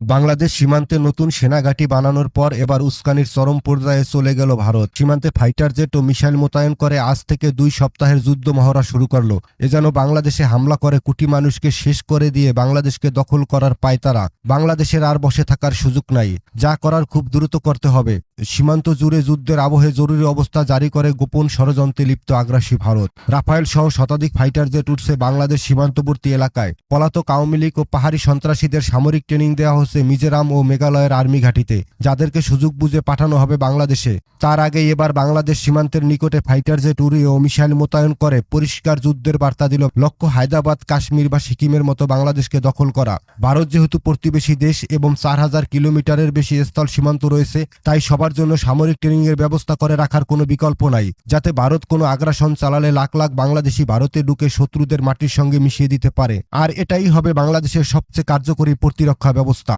বাংলাদেশ সীমান্তে নতুন সেনাঘাঁটি বানানোর পর এবার উস্কানির চরম পর্যায়ে চলে গেল ভারত। সীমান্তে ফাইটার জেট ও মিসাইল মোতায়েন করে আজ থেকে দুই সপ্তাহের যুদ্ধ মহড়া শুরু করল। এ যেন বাংলাদেশে হামলা করে কোটি মানুষকে শেষ করে দিয়ে বাংলাদেশকে দখল করার পায় তারা। বাংলাদেশের আর বসে থাকার সুযোগ নাই। যা করার খুব দ্রুত করতে হবে। সীমান্ত জুড়ে যুদ্ধের আবহে জরুরি অবস্থা জারি করে গোপন ষড়যন্ত্রে লিপ্ত আগ্রাসী ভারত। রাফায়েল সহ শতাধিক ফাইটার জেট উঠছে বাংলাদেশ সীমান্তবর্তী এলাকায়। পলাতক আওয়ামী লীগ ও পাহাড়ি সন্ত্রাসীদের সামরিক ট্রেনিং দেওয়া হচ্ছে মিজোরাম ও মেঘালয়ের আর্মি ঘাঁটিতে, যাদেরকে সুযোগ বুঝে পাঠানো হবে বাংলাদেশে। তার আগে এবার বাংলাদেশ সীমান্তের নিকটে ফাইটার জেট উড়িয়ে ও মিসাইল মোতায়েন করে পরিষ্কার যুদ্ধের বার্তা দিল লক্ষ্য হায়দ্রাবাদ, কাশ্মীর বা সিকিমের মতো বাংলাদেশকে দখল করা। ভারত যেহেতু প্রতিবেশী দেশ এবং চার হাজার কিলোমিটারের বেশি স্থল সীমান্ত রয়েছে, তাই সবার জন্য সামরিক ট্রেনিং এর ব্যবস্থা করে রাখার কোনো বিকল্প নাই, যাতে ভারত কোনো আগ্রাসন চালালে লাখ লাখ বাংলাদেশি ভারতে ঢুকে শত্রুদের মাটির সঙ্গে মিশিয়ে দিতে পারে। আর এটাই হবে বাংলাদেশের সবচেয়ে কার্যকরী প্রতিরক্ষা ব্যবস্থা।